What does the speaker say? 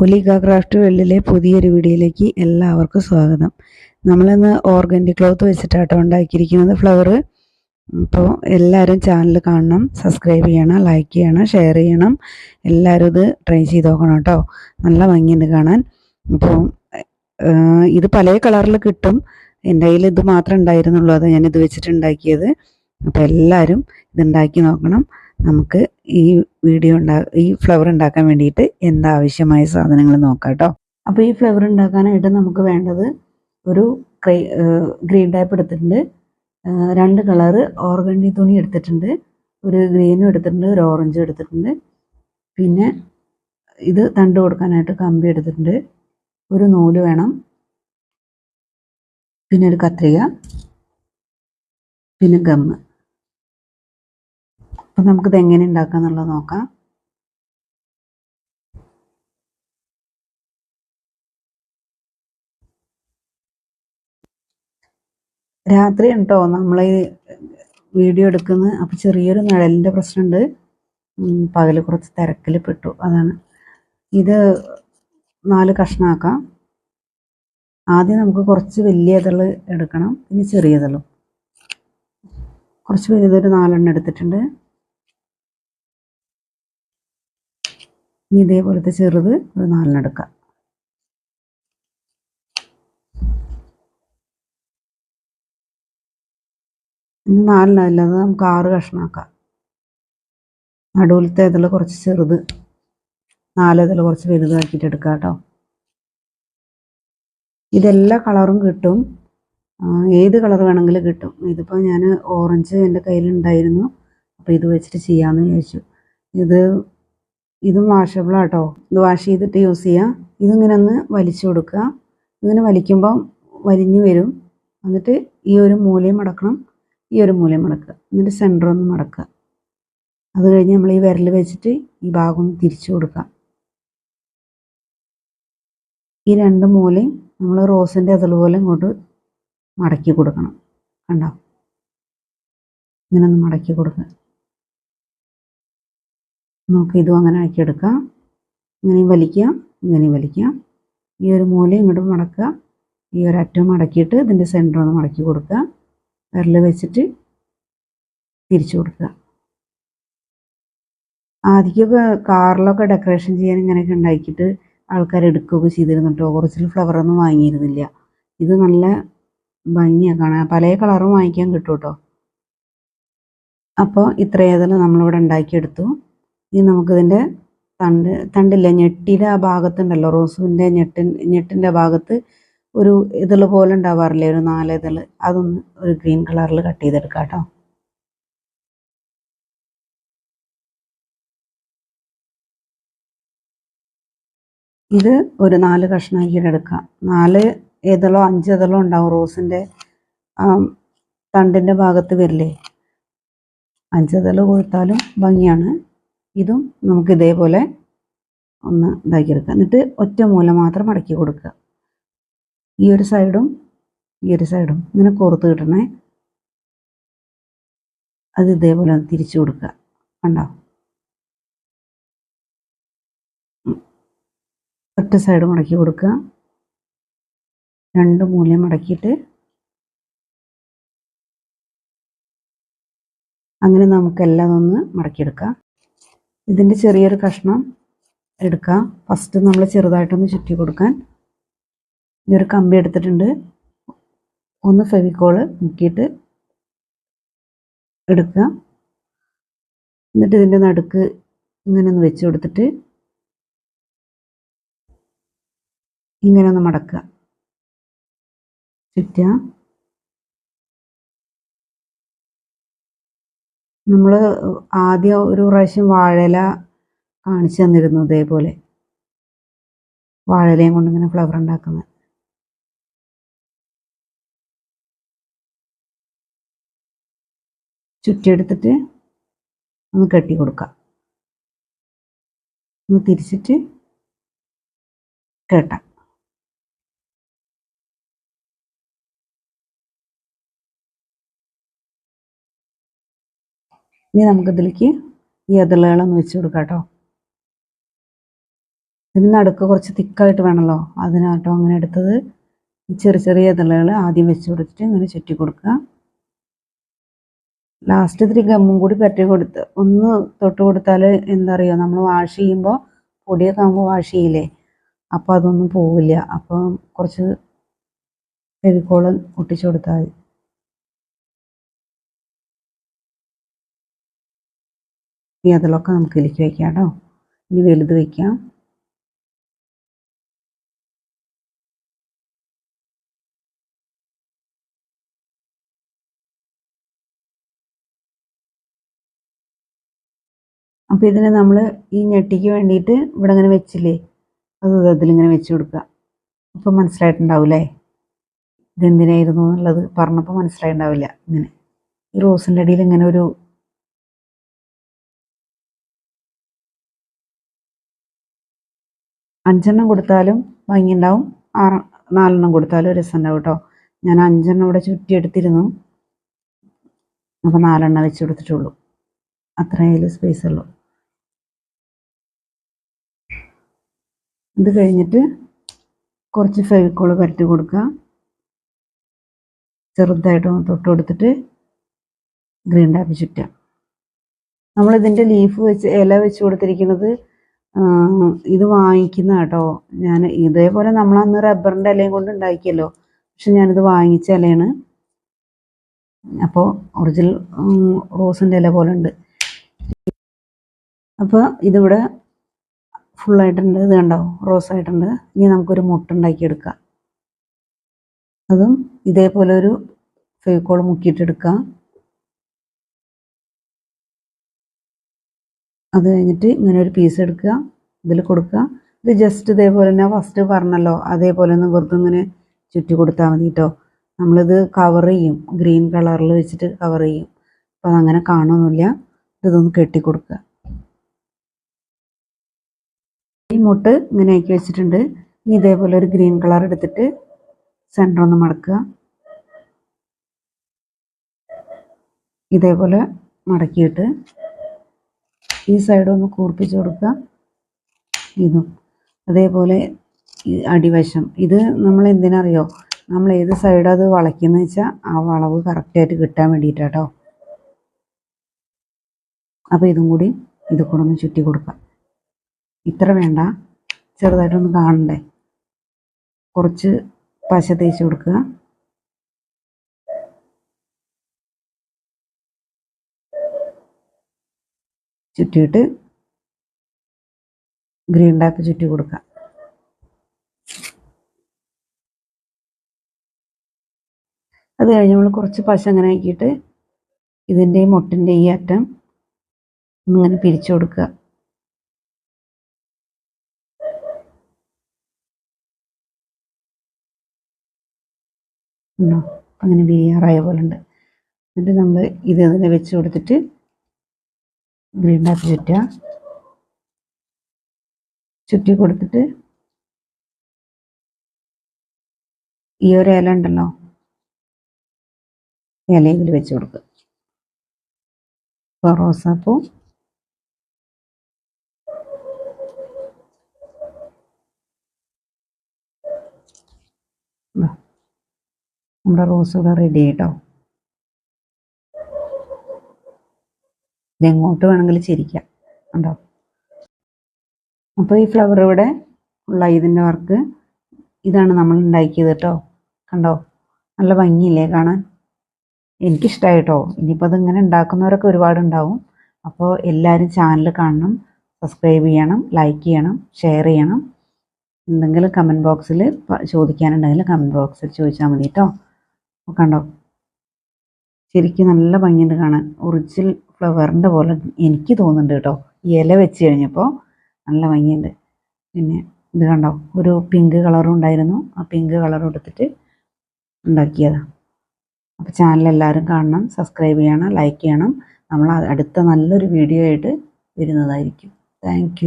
ഹുലിക craft വെള്ളിലെ പുതിയൊരു വീഡിയോയിലേക്ക് എല്ലാവർക്കും സ്വാഗതം. നമ്മളിന്ന് ഓർഗാനിക് ക്ലോത്ത് വെച്ചിട്ടാട്ടോ ഉണ്ടാക്കിയിരിക്കുന്നത് ഫ്ലവർ അപ്പോൾ എല്ലാവരും ചാനൽ കാണണം സബ്സ്ക്രൈബ് ചെയ്യണം ലൈക്ക് ചെയ്യണം ഷെയർ ചെയ്യണം. എല്ലാവരും ഇത് ട്രൈ ചെയ്ത് നോക്കണം കേട്ടോ. നല്ല ഭംഗിയുണ്ട് കാണാൻ. അപ്പോൾ ഇത് പല കളറിൽ കിട്ടും. എന്റെ കയ്യിൽ ഇത് മാത്രമേ ഉണ്ടായിരുന്നുള്ളൂ. അത് ഞാനിത് വെച്ചിട്ടുണ്ടാക്കിയത് വെച്ചിട്ട് അപ്പോൾ എല്ലാവരും ഇതുണ്ടാക്കി നോക്കണം. നമുക്ക് ഈ വീഡിയോ ഉണ്ടാ ഈ ഫ്ലവർ ഉണ്ടാക്കാൻ വേണ്ടിയിട്ട് എന്താവശ്യമായ സാധനങ്ങൾ നോക്കാം കേട്ടോ അപ്പോൾ ഈ ഫ്ലവർ ഉണ്ടാക്കാനായിട്ട് നമുക്ക് വേണ്ടത് ഒരു ഗ്രീൻ ടൈപ്പ് എടുത്തിട്ടുണ്ട്. രണ്ട് കളറ് ഓർഗണ്ടി തുണി എടുത്തിട്ടുണ്ട്. ഒരു ഗ്രീനും എടുത്തിട്ടുണ്ട് ഒരു ഓറഞ്ചും എടുത്തിട്ടുണ്ട്. പിന്നെ ഇത് തണ്ട് കൊടുക്കാനായിട്ട് കമ്പി എടുത്തിട്ടുണ്ട്. ഒരു നൂൽ വേണം. പിന്നെ ഒരു കത്രിക. പിന്നെ ഗമ്മ് അപ്പം നമുക്കിത് എങ്ങനെ ഉണ്ടാക്കാം എന്നുള്ളത് നോക്കാം. രാത്രി ഉണ്ടോ നമ്മൾ വീഡിയോ എടുക്കുന്നത് അപ്പം ചെറിയൊരു നിഴലിന്റെ പ്രശ്നമുണ്ട് പകൽ കുറച്ച് തിരക്കിൽ പെട്ടു അതാണ്. ഇത് നാല് കഷ്ണമാക്കാം ആദ്യം നമുക്ക് കുറച്ച് വലിയ ഇതൾ എടുക്കണം. പിന്നെ ചെറിയ കുറച്ച് വലുതൊരു നാലെണ്ണം എടുത്തിട്ടുണ്ട്. ഇനി ഇതേപോലത്തെ ചെറുത് ഒരു നാലെണ്ണം എടുക്കാം ഇനി നാലെണ്ണം അല്ലാതെ നമുക്ക് ആറ് കഷ്ണമാക്കാം നടുവിലത്തെ ഇതിൽ കുറച്ച് ചെറുത് നാല് ഇതിൽ കുറച്ച് വലുതാക്കിയിട്ട് എടുക്കാം കേട്ടോ. ഇതെല്ലാ കളറും കിട്ടും. ഏത് കളർ വേണമെങ്കിലും കിട്ടും. ഇതിപ്പോൾ ഞാൻ ഓറഞ്ച് എന്റെ കയ്യിലുണ്ടായിരുന്നു. അപ്പോൾ ഇത് വെച്ചിട്ട് ചെയ്യാമെന്ന് വിചാരിച്ചു. ഇത് ഇതും വാഷബിളാണ് കേട്ടോ ഇത് വാഷ് ചെയ്തിട്ട് യൂസ് ചെയ്യാം. ഇതിങ്ങനെ ഒന്ന് വലിച്ചു കൊടുക്കുക. ഇങ്ങനെ വലിക്കുമ്പം വലിഞ്ഞു വരും. എന്നിട്ട് ഈ ഒരു മൂലയും മടക്കണം ഈ ഒരു മൂലയും മടക്കുക എന്നിട്ട് സെന്റർ ഒന്ന് മടക്കുക. അത് കഴിഞ്ഞ് നമ്മൾ ഈ വിരൽ വെച്ചിട്ട് ഈ ഭാഗം ഒന്ന് തിരിച്ചു കൊടുക്കുക. ഈ രണ്ട് മൂലയും നമ്മൾ റോസിന്റെ അതുപോലെ ഇങ്ങോട്ട് മടക്കി കൊടുക്കണം. കണ്ടോ? ഇങ്ങനെ ഒന്ന് മടക്കി കൊടുക്കുക. നമുക്ക് ഇതും അങ്ങനെ ആക്കിയെടുക്കാം. ഇങ്ങനെയും വലിക്കാം ഇങ്ങനെയും വലിക്കാം ഈ ഒരു മൂല ഇങ്ങോട്ട് മടക്കുക. ഈ ഒരു അറ്റം മടക്കിയിട്ട് ഇതിന്റെ സെന്റർ ഒന്ന് മടക്കി കൊടുക്കുക. വിരൽ വെച്ചിട്ട് തിരിച്ചു കൊടുക്കുക. ആദ്യമൊക്കെ കാറിലൊക്കെ ഡെക്കറേഷൻ ചെയ്യാൻ ഇങ്ങനെയൊക്കെ ഉണ്ടാക്കിയിട്ട് ആൾക്കാർ എടുക്കുകയൊക്കെ ചെയ്തിരുന്നു കേട്ടോ ഒറിജിനൽ ഫ്ലവറൊന്നും വാങ്ങിയിരുന്നില്ല. ഇത് നല്ല ഭംഗിയാണ് കാണാൻ. പല കളറും വാങ്ങിക്കാൻ കിട്ടും കേട്ടോ അപ്പോൾ ഇത്രയേതെല്ലാം നമ്മളിവിടെ ഉണ്ടാക്കിയെടുത്തു. ഇനി നമുക്കിതിന്റെ തണ്ട് തണ്ടില്ല ഞെട്ടിയുടെ ആ ഭാഗത്തുണ്ടല്ലോ റോസുവിന്റെ ഞെട്ടിൻ ഞെട്ടിന്റെ ഭാഗത്ത് ഒരു ഇതൾ പോലെ ഉണ്ടാവാറില്ലേ ഒരു നാല് ഇതൾ? അതൊന്ന് ഒരു ഗ്രീൻ കളറിൽ കട്ട് ചെയ്തെടുക്കാം കേട്ടോ. ഇത് ഒരു നാല് കഷ്ണമാക്കിയിട്ട് എടുക്കാം. നാല് ഏതളോ അഞ്ച് ഏതളോ ഉണ്ടാവും റോസിന്റെ തണ്ടിന്റെ ഭാഗത്ത് വരില്ലേ? അഞ്ചതള കൊടുത്താലും ഭംഗിയാണ്. ഇതും നമുക്ക് ഇതേപോലെ ഒന്ന് ഇതാക്കിയെടുക്കുക എന്നിട്ട് ഒറ്റ മൂല മാത്രം മടക്കി കൊടുക്കുക. ഈ ഒരു സൈഡും ഈ ഒരു സൈഡും ഇങ്ങനെ കോർത്ത് കിട്ടണേ. അത് ഇതേപോലെ തിരിച്ചു കൊടുക്കുക. കണ്ടോ? ഒറ്റ സൈഡ് മടക്കി കൊടുക്കുക. രണ്ട് മൂലയും മടക്കിയിട്ട് അങ്ങനെ നമുക്കെല്ലാം ഒന്ന് മടക്കിയെടുക്കാം. ഇതിന്റെ ചെറിയൊരു കഷ്ണം എടുക്കാം. ഫസ്റ്റ് നമ്മൾ ചെറുതായിട്ടൊന്ന് ചുറ്റി കൊടുക്കാൻ. ഈ ഒരു കമ്പി എടുത്തിട്ടുണ്ട്. ഒന്ന് ഫെവിക്കോൾ മുക്കിയിട്ട് എടുക്കുക. എന്നിട്ട് ഇതിന്റെ നടുക്ക് ഇങ്ങനെ ഒന്ന് വെച്ച് കൊടുത്തിട്ട് ഇങ്ങനെ ഒന്ന് മടക്കുക. ചുറ്റുക. നമ്മൾ ആദ്യം ഒരു പ്രാവശ്യം വാഴയില കാണിച്ചു തന്നിരുന്നു ഇതേപോലെ. വാഴയിലയും കൊണ്ട് ഇങ്ങനെ ഫ്ലവർ ഉണ്ടാക്കുന്നത്. ചുറ്റിയെടുത്തിട്ട് ഒന്ന് കെട്ടി കൊടുക്കാം. ഒന്ന് തിരിച്ചിട്ട് കേട്ടാം. ഇനി നമുക്കിതിലേക്ക് ഈ അതിളകളൊന്ന് വെച്ച് കൊടുക്കാം കേട്ടോ ഇതിന് നടുക്ക് കുറച്ച് തിക്കായിട്ട് വേണമല്ലോ. അതിനാട്ടോ അങ്ങനെ എടുത്തത്. ഈ ചെറിയ ചെറിയ ഇതളുകൾ ആദ്യം വെച്ച് കൊടുത്തിട്ട് ഇങ്ങനെ ചുറ്റി കൊടുക്കുക. ലാസ്റ്റ് ഇത്തിരി ഗമ്മും കൂടി പറ്റി കൊടുത്ത് ഒന്ന് തൊട്ട് കൊടുത്താൽ എന്താ പറയുക നമ്മൾ വാഷ് ചെയ്യുമ്പോൾ പൊടിയൊക്കെ ആകുമ്പോൾ വാഷ് ചെയ്യില്ലേ? അപ്പോൾ അതൊന്നും പോവില്ല. അപ്പം കുറച്ച് ഫെവിക്കോൾ ഒട്ടിച്ചു കൊടുത്താൽ മതി. ഈ അതിലൊക്കെ നമുക്ക് ഇലക്കി വയ്ക്കാം കേട്ടോ ഇനി വലുത് വയ്ക്കാം അപ്പോൾ ഇതിനെ നമ്മൾ ഈ ഞെട്ടിക്ക് വേണ്ടിയിട്ട് ഇവിടെ അങ്ങനെ വെച്ചില്ലേ? അത് അതിലിങ്ങനെ വെച്ച് കൊടുക്കുക. അപ്പം മനസ്സിലായിട്ടുണ്ടാവില്ലേ? ഇതെന്തിനായിരുന്നു എന്നുള്ളത് പറഞ്ഞപ്പോൾ മനസ്സിലായിട്ടുണ്ടാവില്ല ഇങ്ങനെ. ഈ റോസിന്റെ അടിയിൽ ഇങ്ങനെ ഒരു അഞ്ചെണ്ണം കൊടുത്താലും ഭംഗിയുണ്ടാവും. ആറ് നാലെണ്ണം കൊടുത്താലും രസം ഉണ്ടാവും കേട്ടോ. ഞാൻ അഞ്ചെണ്ണം ഇവിടെ ചുറ്റിയെടുത്തിരുന്നു. അപ്പോൾ നാലെണ്ണം വെച്ച് കൊടുത്തിട്ടുള്ളൂ. അത്രയേ സ്പേസ് ഉള്ളൂ. ഇത് കഴിഞ്ഞിട്ട് കുറച്ച് ഫെവിക്കോൾ പരത്തി കൊടുക്കുക. ചെറുതായിട്ട് ഒന്ന് തൊട്ട് കൊടുത്തിട്ട് ഗ്രീൻ ടാപ്പ് ചുറ്റുക. നമ്മളിതിന്റെ ലീഫ് വെച്ച് ഇല വെച്ച് കൊടുത്തിരിക്കുന്നത് ഇത് വാങ്ങിക്കുന്ന കേട്ടോ. ഞാൻ ഇതേപോലെ നമ്മൾ അന്ന് റബ്ബറിന്റെ ഇലയും കൊണ്ട് ഉണ്ടാക്കിയല്ലോ. പക്ഷെ ഞാനിത് വാങ്ങിച്ച ഇലയാണ്. അപ്പോൾ ഒറിജിനൽ റോസിന്റെ ഇല പോലെ ഉണ്ട്. അപ്പോൾ ഇതിവിടെ ഫുള്ളായിട്ടുണ്ട് ഇത് കണ്ടോ? റോസ് ആയിട്ടുണ്ട് ഇനി നമുക്കൊരു മുട്ട ഉണ്ടാക്കിയെടുക്കാം അതും ഇതേപോലെ ഒരു ഫേക്കോൾ മുക്കിയിട്ടെടുക്കാം. അത് കഴിഞ്ഞിട്ട് ഇങ്ങനെ ഒരു പീസ് എടുക്കുക ഇതിൽ കൊടുക്കുക. ഇത് ജസ്റ്റ് ഇതേപോലെ തന്നെ ഫസ്റ്റ് പറഞ്ഞല്ലോ അതേപോലെ ഒന്ന് വെറുതെ ഇങ്ങനെ ചുറ്റി കൊടുത്താൽ മതി കേട്ടോ നമ്മളിത് കവർ ചെയ്യും ഗ്രീൻ കളറിൽ വെച്ചിട്ട് കവർ ചെയ്യും. അപ്പോൾ അതങ്ങനെ കാണുമൊന്നുമില്ല ഇതൊന്ന് കെട്ടി കൊടുക്കുക. ഈ മുട്ട് ഇങ്ങനെ ആക്കി വെച്ചിട്ടുണ്ട്. ഇനി ഇതേപോലെ ഒരു ഗ്രീൻ കളർ എടുത്തിട്ട് സെന്റർ ഒന്ന് മടക്കുക. ഇതേപോലെ മടക്കിയിട്ട് ഈ സൈഡ് ഒന്ന് കൂർപ്പിച്ച് കൊടുക്കുക. ഇതും. അതേപോലെ അടിവശം. ഇത് നമ്മൾ എന്തിനറിയോ? നമ്മൾ ഏത് സൈഡ് അത് വെച്ചാൽ ആ വളവ് കറക്റ്റായിട്ട് കിട്ടാൻ വേണ്ടിയിട്ടാട്ടോ അപ്പോൾ ഇതും കൂടി ഇത് കൂടെ ഒന്ന് ചുറ്റി കൊടുക്കാം ഇത്ര വേണ്ട. ചെറുതായിട്ടൊന്ന് കാണണ്ടേ? കുറച്ച് പശ തേച്ച് കൊടുക്കുക. ചുറ്റിയിട്ട് ഗ്രീൻ ടാപ്പ് ചുറ്റി കൊടുക്കാം. അത് കഴിഞ്ഞ് നമ്മൾ കുറച്ച് പശ അങ്ങനെ ആക്കിയിട്ട് ഇതിന്റെ മുട്ടിന്റെ ഈ അറ്റം ഒന്നിങ്ങനെ പിരിച്ചു കൊടുക്കുക ഉണ്ടോ? അങ്ങനെ വിരിയാറായ പോലെ ഉണ്ട് എന്നിട്ട് നമ്മൾ ഇത് അതിനെ വെച്ച് കൊടുത്തിട്ട് ടാപ്പ് ചുറ്റുക. ചുറ്റി കൊടുത്തിട്ട് ഈ ഒരു ഇല ഉണ്ടല്ലോ ഇലയിൽ വെച്ച് കൊടുക്കുക. ഇപ്പോൾ റോസാപ്പൂ. നമ്മുടെ റോസ് ഇവിടെ റെഡി ആയിട്ടോ ഇതെങ്ങോട്ട് വേണമെങ്കിൽ ചിരിക്കാം. ഉണ്ടോ അപ്പോൾ ഈ ഫ്ലവർ ഇവിടെ ഉള്ള ഇതിന്റെ വർക്ക് ഇതാണ് നമ്മൾ ഉണ്ടാക്കിയത് കേട്ടോ. കണ്ടോ? നല്ല ഭംഗിയില്ലേ കാണാൻ? എനിക്കിഷ്ടമായി കേട്ടോ ഇനിയിപ്പോൾ ഇങ്ങനെ ഉണ്ടാക്കുന്നവരൊക്കെ ഒരുപാടുണ്ടാവും. അപ്പോൾ എല്ലാവരും ചാനൽ കാണണം സബ്സ്ക്രൈബ് ചെയ്യണം ലൈക്ക് ചെയ്യണം ഷെയർ ചെയ്യണം. എന്തെങ്കിലും കമന്റ് ബോക്സിൽ ചോദിക്കാനുണ്ടെങ്കിൽ കമന്റ് ബോക്സിൽ ചോദിച്ചാൽ മതി കേട്ടോ. കണ്ടോ? ശരിക്കും നല്ല ഭംഗിയുണ്ട് കാണാൻ. ഒറിജിനൽ ഫ്ലവറിന്റെ പോലെ എനിക്ക് തോന്നുന്നുണ്ട് കേട്ടോ. ഇല വെച്ച് കഴിഞ്ഞപ്പോൾ നല്ല ഭംഗിയുണ്ട്. പിന്നെ ഇത് കണ്ടോ ഒരു പിങ്ക് കളറും ഉണ്ടായിരുന്നു. ആ പിങ്ക് കളർ എടുത്തിട്ട് ഉണ്ടാക്കിയതാണ് അപ്പോൾ ചാനൽ എല്ലാവരും കാണണം സബ്സ്ക്രൈബ് ചെയ്യണം ലൈക്ക് ചെയ്യണം. നമ്മൾ അടുത്ത നല്ലൊരു വീഡിയോ ആയിട്ട് വരുന്നതായിരിക്കും. താങ്ക്